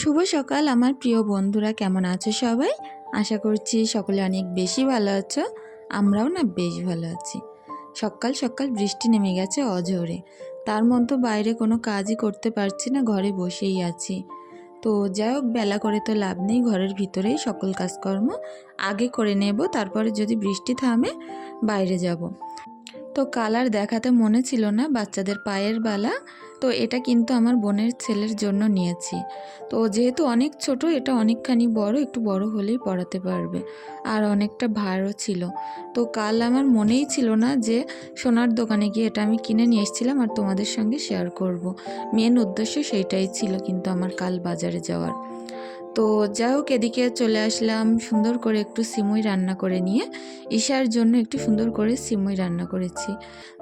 শুভ সকাল, আমার প্রিয় বন্ধুরা, কেমন আছো সবাই? আশা করছি সকলে অনেক বেশি ভালো আছো, আমরাও না বেশ ভালো আছি। সকাল সকাল বৃষ্টি নেমে গেছে অঝোরে, তার মধ্যে বাইরে কোনো কাজই করতে পারছি না, ঘরে বসেই আছি। তো যাই হোক, বেলা করে তো লাভ নেই, ঘরের ভিতরেই সকল কাজকর্ম, আগে করে নেব, তারপরে যদি বৃষ্টি থামে, বাইরে যাব। তো কালার দেখাতে মনে ছিল না, বাচ্চাদের পায়ের বালা তো এটা কিন্তু আমার বোনের ছেলের জন্য নিয়েছি। তো যেহেতু অনেক ছোট, এটা অনেকখানি বড়, একটু বড় হলেই পড়াতে পারবে। আর অনেকটা ভারও ছিল। তো কাল আমার মনেই ছিল না যে সোনার দোকানে গিয়ে এটা আমি কিনে নিয়ে এসেছিলাম আর তোমাদের সঙ্গে শেয়ার করব। মেন উদ্দেশ্য সেইটাই ছিল কিন্তু আমার কাল বাজারে যাওয়ার। তো যাই হোক এদিকে চলে আসলাম সুন্দর করে একটু সিমুই রান্না করে নিয়ে। ঈশার জন্য একটু সুন্দর করে সিমুই রান্না করেছি।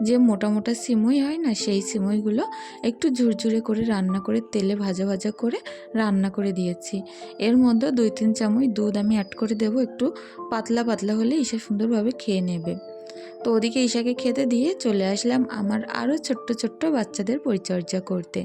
যে মোটা মোটা সিমুই হয় না, সেই সিমুইগুলো একটু ঝুরঝুরে করে রান্না করে, তেলে ভাজা ভাজা করে রান্না করে দিয়েছি। এর মধ্যে দুই, তিন চামচ দুধ আমি অ্যাড করে দেবো, একটু পাতলা পাতলা হলে ঈশা সুন্দরভাবে খেয়ে নেবে। তো ওদিকে ঈশাকে খেতে দিয়ে চলে আসলাম আমার আরও ছোট্ট ছোট্ট বাচ্চাদের পরিচর্যা করতে।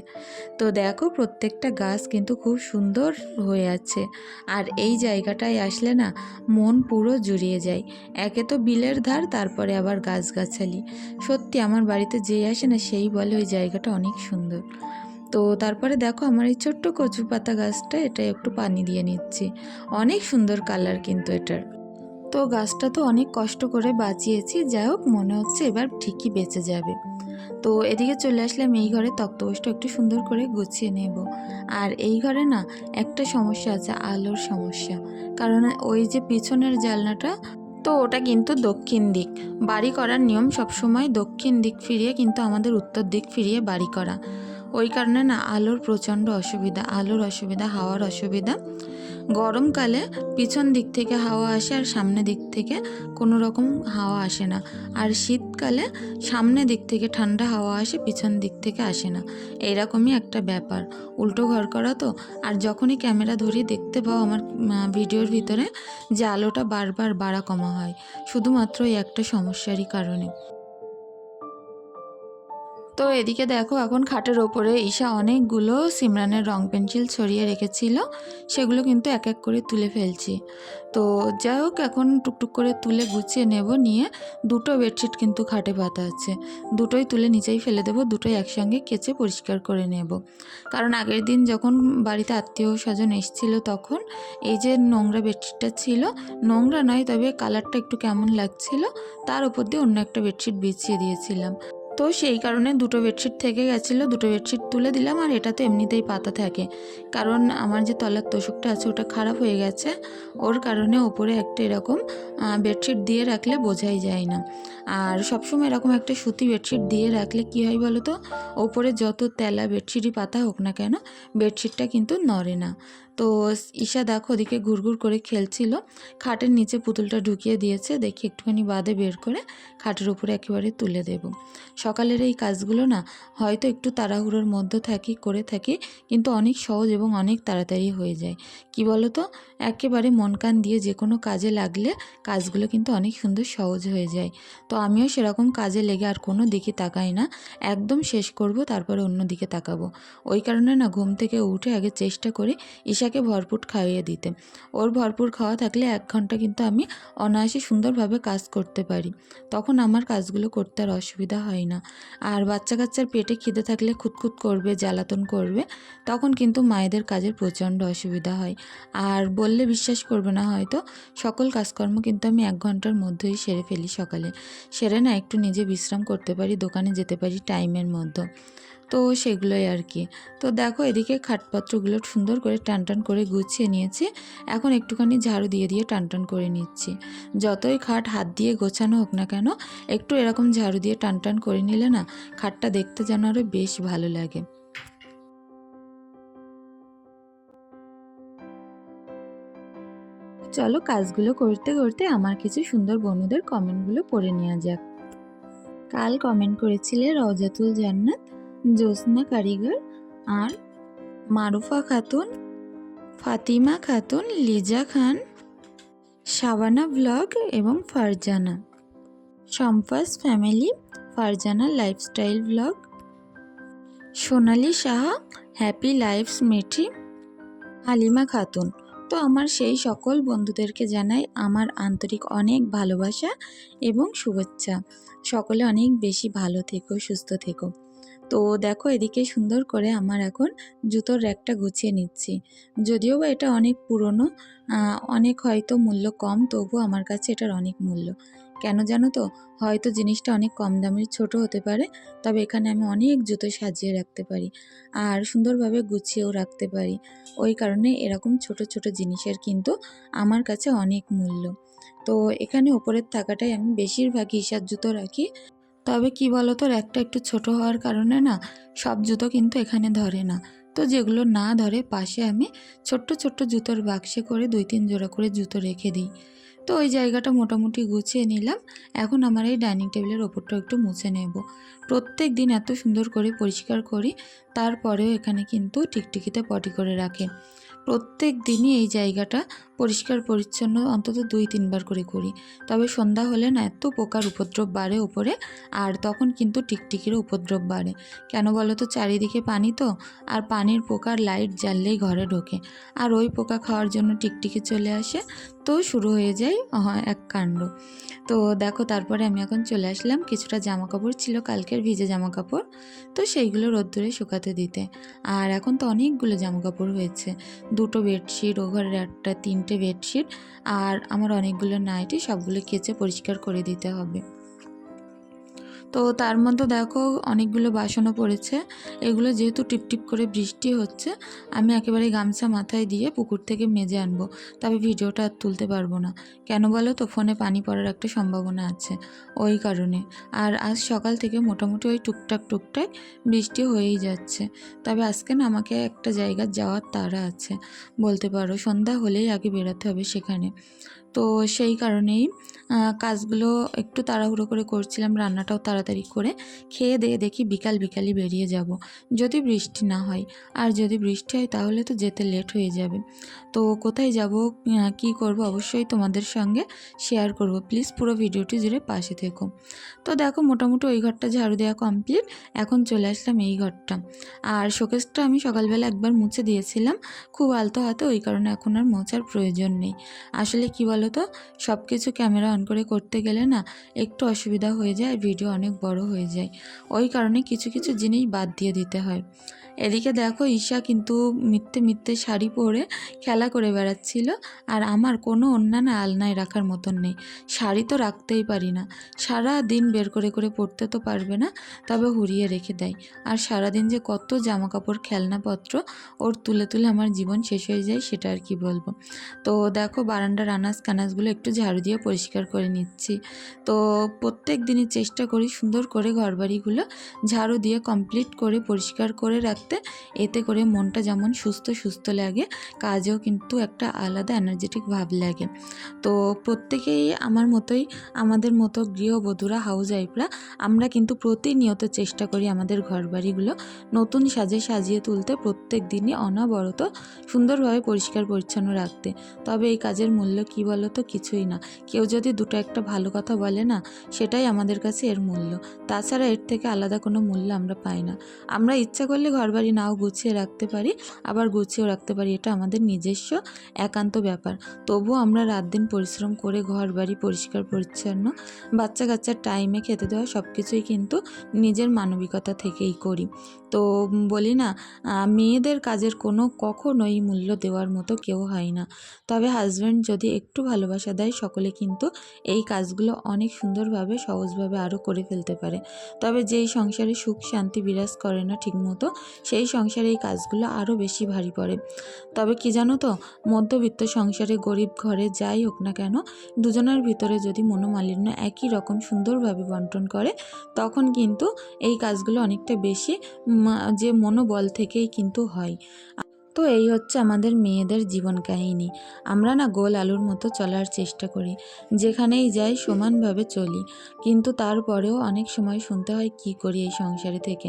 তো দেখো প্রত্যেকটা গাছ কিন্তু খুব সুন্দর হয়ে আছে। আর এই জায়গাটায় আসলে না মন পুরো জুড়িয়ে যায়। একে তো বিলের ধার, তারপরে আবার গাছগাছালি। সত্যি আমার বাড়িতে যেই আসে না সেই বলে ওই জায়গাটা অনেক সুন্দর। তো তারপরে দেখো আমার এই ছোট্ট কচু পাতা গাছটা এটা একটু পানি দিয়ে নিচ্ছি। অনেক সুন্দর কালার কিন্তু এটার। তো গাছটা তো অনেক কষ্ট করে বাঁচিয়েছি, যাই হোক মনে হচ্ছে এবার ঠিকই বেঁচে যাবে। তো এদিকে চলে আসলাম, এই ঘরে তক্তপোষটা একটু সুন্দর করে গুছিয়ে নেব। আর এই ঘরে না একটা সমস্যা আছে, আলোর সমস্যা। কারণ ওই যে পিছনের জানলাটা, তো ওটা কিন্তু দক্ষিণ দিক। বাড়ি করার নিয়ম সবসময় দক্ষিণ দিক ফিরিয়ে, কিন্তু আমাদের উত্তর দিক ফিরিয়ে বাড়ি করা। ওই কারণে না আলোর প্রচণ্ড অসুবিধা, আলোর অসুবিধা, হাওয়ার অসুবিধা। গরমকালে পিছন দিক থেকে হাওয়া আসে আর সামনে দিক থেকে কোনো রকম হাওয়া আসে না। আর শীতকালে সামনে দিক থেকে ঠান্ডা হাওয়া আসে, পিছন দিক থেকে আসে না। এইরকমই একটা ব্যাপার। উল্টো ঘর করা তো। আর যখনই ক্যামেরা ধরি, দেখতে পাও আমার ভিডিওর ভিতরে যে আলোটা বারবার বাড়া কমা হয়। শুধুমাত্র এই একটা সমস্যারই কারণে। তো এদিকে দেখো, এখন খাটের ওপরে ঈশা অনেকগুলো সিমরানের রং পেন্সিল ছড়িয়ে রেখেছিল। সেগুলো কিন্তু এক এক করে তুলে ফেলছি। তো যাই হোক, এখন টুকটুক করে তুলে গুছিয়ে নেব, নিয়ে দুটো বেডশিট কিন্তু খাটে পাতা আছে। দুটোই তুলে নিচেই ফেলে দেবো, দুটোই একসঙ্গে কেচে পরিষ্কার করে নেব। কারণ আগের দিন যখন বাড়িতে আত্মীয় স্বজন এসেছিল তখন এই যে নোংরা বেডশিটটা ছিল, নোংরা নয় তবে কালারটা একটু কেমন লাগছিল, তার উপর দিয়ে অন্য একটা বেডশিট বিছিয়ে দিয়েছিলাম। তো সেই কারণে দুটো বেডশিট থেকে গেছিল, দুটো বেডশিট তুলে দিলাম আর এটা তো এমনিতেই পাতা থাকে। কারণ আমার যে তলার তোষকটা আছে ওটা খারাপ হয়ে গেছে, ওর কারণে ওপরে একটা এরকম বেডশিট দিয়ে রাখলে বোঝাই যায় না। আর সবসময় এরকম একটা সুতি বেডশিট দিয়ে রাখলে কি হয় বলো তো? ওপরে যত তেলা বেডশিটই পাতা হোক না কেন, বেডশিটটা কিন্তু নড়ে না। তো ঈশা দেখো ওদিকে ঘুরঘুর করে খেলছিল। খাটের নিচে পুতুলটা ঢুকিয়ে দিয়েছে, দেখি একটুখানি বাদে বের করে খাটের উপরে একেবারে তুলে দেব। সকালের এই কাজগুলো না হয়তো একটু তাড়াহুড়োর মধ্যে থাকি, করে থাকি, কিন্তু অনেক সহজ এবং অনেক তাড়াতাড়ি হয়ে যায়। কি বলো তো একেবারে মন কান দিয়ে যে কোনো কাজে লাগলে কাজগুলো কিন্তু অনেক সুন্দর সহজ হয়ে যায়। তো আমিও সেরকম কাজে লেগে আর কোনো দিকে তাকাই না। একদম শেষ করব, তারপরে অন্য দিকে তাকাবো। ওই কারণে না ঘুম থেকে উঠে আগে চেষ্টা করি ঈশাকে ভরপুর খাইয়ে দিতে। ওর ভরপুর খাওয়া থাকলে এক ঘণ্টা কিন্তু আমি অনায়াসে সুন্দরভাবে কাজ করতে পারি। তখন আমার কাজগুলো করতে আর অসুবিধা হয় না। আর বাচ্চা কাচ্চার পেটে খিদে থাকলে খুঁতখুত করবে, জ্বালাতন করবে, তখন কিন্তু মায়েদের কাজের প্রচণ্ড অসুবিধা হয়। আর বললে বিশ্বাস করবে না হয়তো, সকল কাজকর্ম কিন্তু আমি এক ঘণ্টার মধ্যেই সেরে ফেলি সকালে। সেরে না একটু নিজে বিশ্রাম করতে পারি, দোকানে যেতে পারি টাইমের মধ্যে। তো সেগুলোই আর কি। তো দেখো এদিকে খাটপত্রগুলো সুন্দর করে টান টান করে গুছিয়ে নিয়েছি। এখন একটুখানি ঝাড়ু দিয়ে দিয়ে টান টান করে নিচ্ছি। যতই খাট হাত দিয়ে গোছানো হোক না কেন, একটু এরকম ঝাড়ু দিয়ে টান টান করে নিলে না খাটটা দেখতে যেন আরও বেশ ভালো লাগে। চলো কাজগুলো করতে করতে আমার কিছু সুন্দর বন্ধুদের কমেন্টগুলো পড়ে নেওয়া যাক। কাল কমেন্ট করেছিলে রওজাতুল জান্নাত। জ্যোৎস্না কারিগর আর মারুফা খাতুন, ফাতিমা খাতুন, লিজা খান, শাবানা ব্লগ এবং Farzana. সম্পাস family, Farzana lifestyle blog. Sonali Saha, happy lifes মেঠি, Halima Khatun. তো আমার সেই সকল বন্ধুদেরকে জানাই আমার আন্তরিক অনেক ভালোবাসা এবং শুভেচ্ছা। সকলে অনেক বেশি ভালো থেকো, সুস্থ থেকো। তো দেখো এদিকে সুন্দর করে আমার এখন জুতোর র্যাকটা গুছিয়ে নিচ্ছি। যদিও বা এটা অনেক পুরনো অনেক হয়তো মূল্য কম, তবু আমার কাছে এটার অনেক মূল্য। কেন জানো তো? হয়তো জিনিসটা অনেক কম দামের ছোট হতে পারে, তবে এখানে আমি অনেক জুতো সাজিয়ে রাখতে পারি আর সুন্দরভাবে গুছিয়েও রাখতে পারি। ওই কারণে এরকম ছোট ছোট জিনিসের কিন্তু আমার কাছে অনেক মূল্য। তো এখানে ওপরের থাকাটাই আমি বেশিরভাগই হিসাব জুতো রাখি। তবে কি বলতো, র্যাকটা একটু ছোট হওয়ার কারণে না, সব জুতো কিন্তু এখানে ধরে না। তো যেগুলো না ধরে, পাশে আমি ছোট্ট ছোট্ট জুতোর বাক্সে করে দুই তিন জোড়া করে জুতো রেখে দিই। তো ওই জায়গাটা মোটামুটি গুছিয়ে নিলাম। এখন আমার এই ডাইনিং টেবিলের ওপরটা একটু মুছে নেব। প্রত্যেক দিন এত সুন্দর করে পরিষ্কার করি, তারপরেও এখানে কিন্তু টিকটিকিতে পটি করে রাখে। প্রত্যেক দিনই এই জায়গাটা পরিষ্কার পরিচ্ছন্ন অন্তত দুই তিনবার করে করি। তবে সন্ধ্যা হলে না এত পোকার উপদ্রব বাড়ে ওপরে আর তখন কিন্তু টিকটিকির উপদ্রব বাড়ে। কেন বলো তো চারিদিকে পানি তো, আর পানির পোকার লাইট জ্বাললেই ঘরে ঢোকে। আর ওই পোকা খাওয়ার জন্য টিকটিকি চলে আসে, তো শুরু হয়ে যায় এক কাণ্ড। তো দেখো তারপরে আমি এখন চলে আসলাম, কিছুটা জামা কাপড় ছিল কালকের ভিজে জামা কাপড় তো সেইগুলো রোদ্দুরে শুকাতে দিতে। আর এখন তো অনেকগুলো জামা কাপড় হয়েছে, দুটো বেডশিট ও ঘরের একটা তিনটে বেডশিট আর আমার অনেকগুলো নাইটি সবগুলো কেচে পরিষ্কার করে দিতে হবে। তো তার মধ্যে দেখো অনেকগুলো বাসনও পড়েছে। এগুলো যেহেতু টিপটিপ করে বৃষ্টি হচ্ছে, আমি একেবারে গামছা মাথায় দিয়ে পুকুর থেকে মেজে আনব। তবে ভিডিওটা আর তুলতে পারব না। কেন বলো তো, ফোনে পানি পড়ার একটা সম্ভাবনা আছে। ওই কারণে। আর আজ সকাল থেকে মোটামুটি ওই টুকটাক টুকটাক বৃষ্টি হয়েই যাচ্ছে। তবে আজকে না আমাকে একটা জায়গা যাওয়ার তাড়া আছে। বলতে পারো সন্ধ্যা হলেই আগে বেরোতে হবে সেখানে। তো সেই কারণেই কাজগুলো একটু তাড়াহুড়ো করে করছিলাম রান্নাটাও তাড়াতাড়ি করে। খেয়ে দিয়ে দেখি বিকাল বিকালই বেরিয়ে যাব। যদি বৃষ্টি না হয়, আর যদি বৃষ্টি হয় তাহলে তো যেতে লেট হয়ে যাবে। তো কোথায় যাব কি করব অবশ্যই তোমাদের সঙ্গে শেয়ার করব। প্লিজ পুরো ভিডিওটি জুড়ে পাশে থেকো। তো দেখো মোটামুটি ওই ঘরটা ঝাড়ু দেওয়া কমপ্লিট এখন চলে আসলাম এই ঘরটা। আর শোকেসটা আমি সকালবেলা একবার মুছে দিয়েছিলাম, খুব আলতো হাতে, ওই কারণে এখন আর মোছার প্রয়োজন নেই। আসলে কি বলো তো সব কিছু ক্যামেরা অন করে করতে গেলে না একটু অসুবিধা হয়ে যায়, আর ভিডিও অনেক বড় হয়ে যায়। ওই কারণে কিছু কিছু জিনিস বাদ দিয়ে দিতে হয়। এদিকে দেখো, ঈশা কিন্তু মিথ্যে মিথ্যে শাড়ি পরে খেলা করে বেড়াচ্ছিল, আর আমার কোনো অন্যান্য আলনায় রাখার মতন নেই। শাড়ি তো রাখতেই পারি না। সারা দিন বের করে করে পরতে তো পারবে না, তবে হুড়িয়ে রেখে দেয়। আর সারাদিন যে কত জামা কাপড় খেলনাপত্র ওর তুলে তুলে আমার জীবন শেষ হয়ে যায়, সেটা আর কি বলব। তো দেখো, বারান্দার আনাজ কানাজগুলো একটু ঝাড়ু দিয়ে পরিষ্কার করে নিচ্ছি। তো প্রত্যেক দিনই চেষ্টা করি সুন্দর করে ঘরবাড়িগুলো ঝাড়ু দিয়ে কমপ্লিট করে পরিষ্কার করে রাখতে। এতে করে মনটা যেমন সুস্থ সুস্থ লাগে, কাজেও কিন্তু একটা আলাদা এনার্জেটিক ভাব লাগে। তো প্রত্যেকেই আমার মতোই, আমাদের মতো গৃহবধূরা হাউস ওয়াইফরা আমরা কিন্তু প্রতিনিয়ত চেষ্টা করি আমাদের ঘরবাড়িগুলো নতুন সাজে সাজিয়ে তুলতে প্রত্যেক দিনই অনবরত সুন্দরভাবে পরিষ্কার পরিচ্ছন্ন রাখতে। তবে এই কাজের মূল্য কী বলো? তো কিছুই না। কেউ যদি দুটো একটা ভালো কথা বলে না, সেটাই আমাদের কাছে এর মূল্য। তাছাড়া এর থেকে আলাদা কোনো মূল্য আমরা পাই না। আমরা ইচ্ছা করলে ঘরবাড়ি নাও গুছিয়ে রাখতে পারি, আবার গুছিয়েও রাখতে পারি। এটা আমাদের নিজস্ব একান্ত ব্যাপার। তবুও আমরা রাত দিন পরিশ্রম করে ঘর বাড়ি পরিষ্কার, পরিচ্ছন্ন, বাচ্চা কাচ্চার টাইমে খেতে দেওয়া সব কিছুই কিন্তু নিজের মানবিকতা থেকেই করি। তো বলি না মেয়েদের কাজের কোনো কখনোই মূল্য দেওয়ার মতো কেউ হয় না। তবে হাজব্যান্ড যদি একটু ভালোবাসা দেয়, সকলে কিন্তু এই কাজগুলো অনেক সুন্দরভাবে, সহজভাবে আরও করে ফেলতে পারে। তবে যেই সংসারে সুখ শান্তি বিরাজ করে না ঠিকমতো, সেই সংসারে এই কাজগুলো আরও বেশি ভারী পড়ে। তবে কি জানো তো, মধ্যবিত্ত সংসারে গরিব ঘরে যাই হোক না কেন, দুজনের ভিতরে যদি মনোমালিন্য একই রকম সুন্দরভাবে বন্টন করে, তখন কিন্তু এই কাজগুলো অনেকটা বেশি যে মনোবল থেকেই কিন্তু হয়। তো এই হচ্ছে আমাদের মেয়েদের জীবন কাহিনী। আমরা না গোল আলুর মতো চলার চেষ্টা করি, যেখানেই যাই সমানভাবে চলি। কিন্তু তারপরেও অনেক সময় শুনতে হয়, কি করি এই সংসারে থেকে?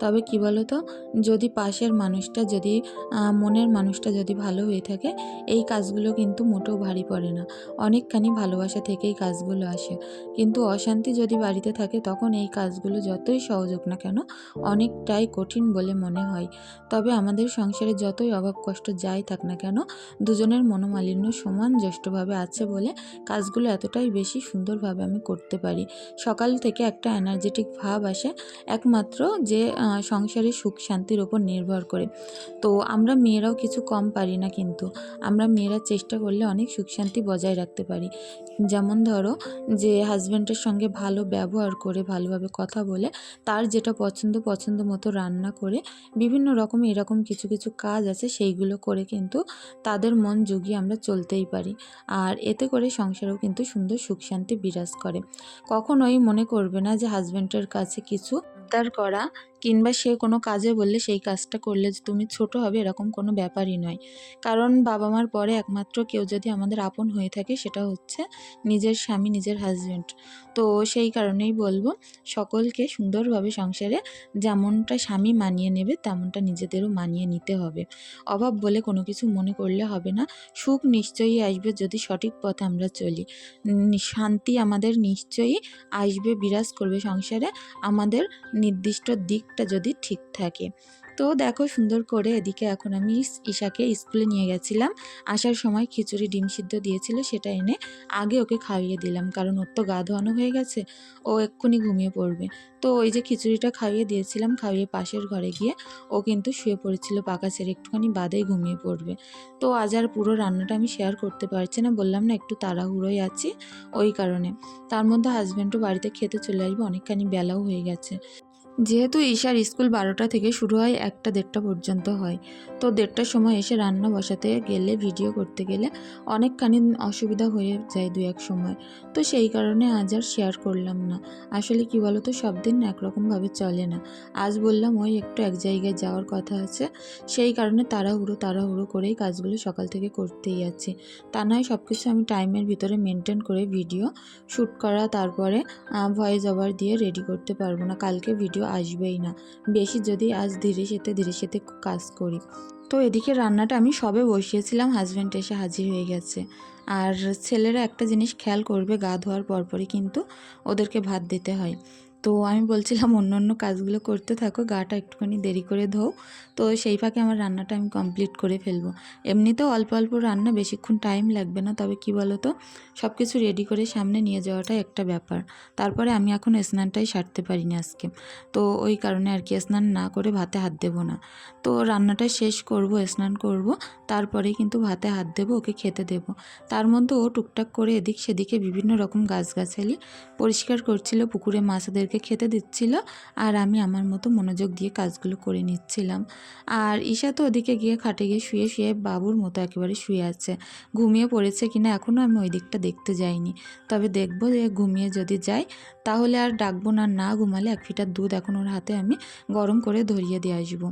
তবে কি বলো তো যদি পাশের মানুষটা যদি মনের মানুষটা যদি ভালো হয়ে থাকে, এই কাজগুলো কিন্তু মোটেও ভারী পড়ে না। অনেকখানি ভালোবাসা থেকেই কাজগুলো আসে। কিন্তু অশান্তি যদি বাড়িতে থাকে, তখন এই কাজগুলো যতই হোক না কেন, অনেকটাই কঠিন বলে মনে হয়। তবে আমাদের সংসারে যতই যতই অভাব কষ্ট যাই থাক না কেন দুজনের মনোমালিন্য সমান জ্যেষ্ঠভাবে আছে বলে কাজগুলো এতটাই বেশি সুন্দরভাবে আমি করতে পারি। সকাল থেকে একটা এনার্জেটিক ভাব আসে একমাত্র যে আহ, সংসারের সুখ শান্তির ওপর নির্ভর করে। তো আমরা মেয়েরাও কিছু কম পারি না কিন্তু আমরা মেয়েরা চেষ্টা করলে অনেক সুখ শান্তি বজায় রাখতে পারি। যেমন ধরো যে হাজব্যান্ডের সঙ্গে ভালো ব্যবহার করে ভালোভাবে কথা বলে তার যেটা পছন্দ পছন্দ মতো রান্না করে বিভিন্ন রকম এরকম কিছু কিছু কাজ আছে সেইগুলো করে কিন্তু তাদের মন যুগিয়ে আমরা চলতেই পারি। আর এতে করে সংসারেও কিন্তু সুন্দর সুখ শান্তি বিরাজ করে। কখনোই মনে করবে না যে হাজব্যান্ডের কাছে কিছু উদ্ধার করা কিংবা সে কোনো কাজে বললে সেই কাজটা করলে যে তুমি ছোট হবে এরকম কোনো ব্যাপারই নয়। কারণ বাবা মার পরে একমাত্র কেউ যদি আমাদের আপন হয়ে থাকে সেটা হচ্ছে নিজের স্বামী, নিজের হাজব্যান্ড তো সেই কারণেই বলব, সকলকে সুন্দরভাবে সংসারে যেমনটা স্বামী মানিয়ে নেবে, তেমনটা নিজেদেরও মানিয়ে নিতে হবে। অভাব বলে কোনো কিছু মনে করলে হবে না। সুখ নিশ্চয়ই আসবে যদি সঠিক পথে আমরা চলি। শান্তি আমাদের নিশ্চয়ই আসবে, বিরাজ করবে সংসারে। আমাদের নির্দিষ্ট দিকটা যদি ঠিক থাকে। তো দেখো সুন্দর করে এদিকে এখন আমি ঈশাকে স্কুলে নিয়ে গেছিলাম। আসার সময় খিচুড়ি ডিম সিদ্ধ দিয়েছিল সেটা এনে আগে ওকে খাইয়ে দিলাম, কারণ ওর তো গা ধোয়ানো হয়ে গেছে, ও এক্ষুনি ঘুমিয়ে পড়বে। তো ওই যে খিচুড়িটা খাইয়ে দিয়েছিলাম, খাইয়ে পাশের ঘরে গিয়ে ও কিন্তু শুয়ে পড়েছিল পাকা ছেড়ে, একটুখানি বাদেই ঘুমিয়ে পড়বে। তো আজ আর পুরো রান্নাটা আমি শেয়ার করতে পারছি না, বললাম না একটু তাড়াহুড়োই আছি ওই কারণে। তার মধ্যে হাজব্যান্ডও বাড়িতে খেতে চলে আসবে, অনেকখানি বেলাও হয়ে গেছে। যেহেতু ঈশার স্কুল বারোটা থেকে শুরু হয়, একটা দেড়টা পর্যন্ত হয়। তো দেড়টার সময় এসে রান্না বসাতে গেলে, ভিডিও করতে গেলে অনেকখানি অসুবিধা হয়ে যায় দু এক সময়। তো সেই কারণে আজ আর শেয়ার করলাম না। আসলে কি বলো তো সব দিন একরকমভাবে চলে না। আজ বললাম ওই একটু এক জায়গায় যাওয়ার কথা আছে। সেই কারণে তাড়াহুড়ো তাড়াহুড়ো করেই কাজগুলো সকাল থেকে করতেই আছি। তা নয় সব কিছু আমি টাইমের ভিতরে মেনটেন করে ভিডিও শ্যুট করা, তারপরে ভয়েস ওভার দিয়ে রেডি করতে পারব না। কালকে ভিডিও আসবেই না। বেশি যদি আজ ধীরে সেতে ধীরে সেতে কাজ করি। তো এদিকে রান্নাটা আমি সবে বসিয়েছিলাম হাজব্যান্ড এসে হাজির হয়ে গেছে। আর ছেলেরা একটা জিনিস খেয়াল করবে, গা ধোয়ার পরপরই কিন্তু ওদেরকে ভাত দিতে হয়। তো আমি বলছিলাম, অন্য অন্য কাজগুলো করতে থাকো, গাটা একটুখানি দেরি করে ধোও। তো সেই ফাঁকে আমার রান্নাটা আমি কমপ্লিট করে ফেলব। এমনিতেও অল্প অল্প রান্না, বেশিক্ষণ টাইম লাগবে না, তবে কি বলো তো সব কিছু রেডি করে সামনে নিয়ে যাওয়াটাই একটা ব্যাপার। তারপরে আমি এখন স্নানটাই সারতে পারিনি আজকে। তো ওই কারণে আর কি স্নান না করে ভাতে হাত দেবো না। তো রান্নাটা শেষ করব, স্নান করব তারপরেই কিন্তু ভাতে হাত দেবো, ওকে খেতে দেব। তার মধ্যে ও টুকটাক করে এদিক সেদিকে বিভিন্ন রকম গাছগাছালি পরিষ্কার করছিল, পুকুরে মাছদেরকে খেতে দিচ্ছিল আর আমি আমার মতো মনোযোগ দিয়ে কাজগুলো করে নিচ্ছিলাম। আর ঈশা তো ওদিকে গিয়ে খাটে গিয়ে শুয়ে শুয়ে বাবুর মতো একেবারে শুয়ে আছে। ঘুমিয়ে পড়েছে কিনা এখনও আমি ওই দিকটা দেখতে যাইনি। তবে দেখব যে ঘুমিয়ে যদি যাই তাহলে আর ডাকবো না না ঘুমালে এক ফিটার দুধ এখন ওর হাতে আমি গরম করে ধরিয়ে দিয়ে আসব।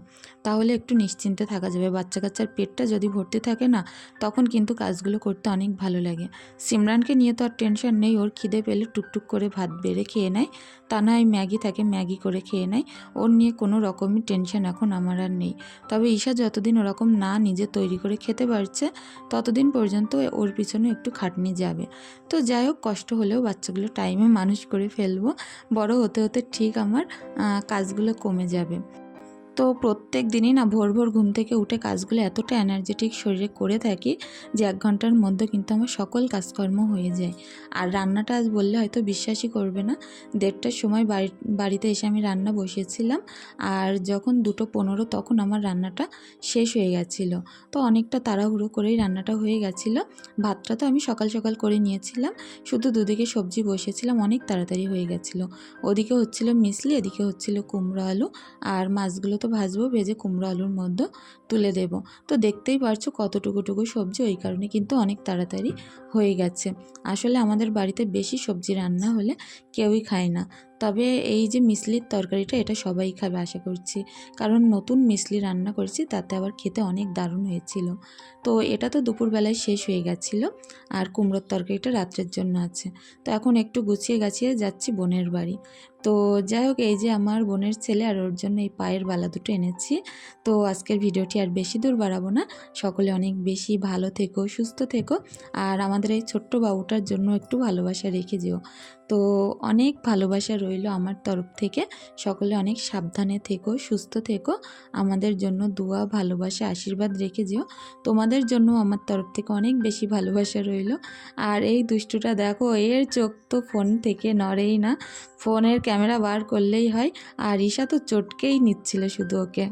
তাহলে একটু নিশ্চিন্তে থাকা যাবে। বাচ্চা কাচ্চার পেটটা যদি ভর্তি থাকে না, তখন কিন্তু কাজগুলো করতে অনেক ভালো লাগে। সিমরানকে নিয়ে তো আর টেনশন নেই, ওর খিদে পেলে টুকটুক করে ভাত বেড়ে খেয়ে নেয়। তা নয় ম্যাগি থাকে, ম্যাগি করে খেয়ে নেয়। ওর নিয়ে কোনো রকমই টেনশন এখন আমার আর নেই। তবে ঈশা যতদিন ওরকম না নিজে তৈরি করে খেতে পারছে, ততদিন পর্যন্ত ওর পিছনে একটু খাটনি যাবে। তো যাই হোক, কষ্ট হলেও বাচ্চাগুলো টাইমে মানুষ করে ফেলব। বড় হতে হতে ঠিক আমার কাজগুলো কমে যাবে। তো প্রত্যেক দিনই না ভোর ভোর ঘুম থেকে উঠে কাজগুলো এতটা এনার্জেটিক শরীরে করে থাকি যে এক ঘণ্টার মধ্যে কিন্তু আমার সকল কাজকর্ম হয়ে যায়। আর রান্নাটা আজ বললে হয়তো বিশ্বাসই করবে না। দেড়টার সময় বাড়ি, বাড়িতে এসে আমি রান্না বসিয়েছিলাম আর যখন দুটো পনেরো তখন আমার রান্নাটা শেষ হয়ে গেছিল। তো অনেকটা তাড়াহুড়ো করেই রান্নাটা হয়ে গেছিল। ভাতটা তো আমি সকাল সকাল করে নিয়েছিলাম। শুধু দুদিকে সবজি বসিয়েছিলাম, অনেক তাড়াতাড়ি হয়ে গেছিল। ওদিকে হচ্ছিল মিসলি এদিকে হচ্ছিল কুমড়ো আলু আর মাছগুলো তো ভাজবো, ভেজে কুমড়ো আলুর মধ্যে তুলে দেব। তো দেখতেই পারছ কতটুকু টুকু সবজি, ওই কারণে কিন্তু অনেক তাড়াতাড়ি হয়ে গেছে। আসলে আমাদের বাড়িতে বেশি সবজি রান্না হলে কেউই খায় না। তবে এই যে মিসলির তরকারিটা, এটা সবাই খাবে আশা করছি। কারণ নতুন মিসলি রান্না করেছি, তাতে আবার খেতে অনেক দারুণ হয়েছিল। তো এটা তো দুপুরবেলায় শেষ হয়ে গেছিল, আর কুমড়োর তরকারিটা রাত্রের জন্য আছে। তো এখন একটু গুছিয়ে গাছিয়ে যাচ্ছি বোনের বাড়ি। তো যাই হোক, এই যে আমার বোনের ছেলে আর ওর জন্য এই পায়ের বালা দুটো এনেছি। তো আজকের ভিডিওটি আর বেশি দূর বাড়াবো না। সকলে অনেক বেশি ভালো থেকো, সুস্থ থেকো, আর আমাদের এই ছোট্ট বাবুটার জন্য একটু ভালোবাসা রেখে যেও। তো অনেক ভালোবাসা রইল আমার তরফ থেকে। সকলে অনেক সাবধানে থেকো, সুস্থ থেকো। আমাদের জন্য দোয়া, ভালোবাসা, আশীর্বাদ রেখে যেও। তোমাদের জন্য আমার তরফ থেকে অনেক বেশি ভালোবাসা রইল। আর এই দুষ্টুটা দেখো, এর চোখ তো ফোন থেকে নড়েই না। ফোনের ক্যামেরা বার করলেই হয়। আর ঈশা তো চটকেই নিচ্ছিল শুধু ওকে।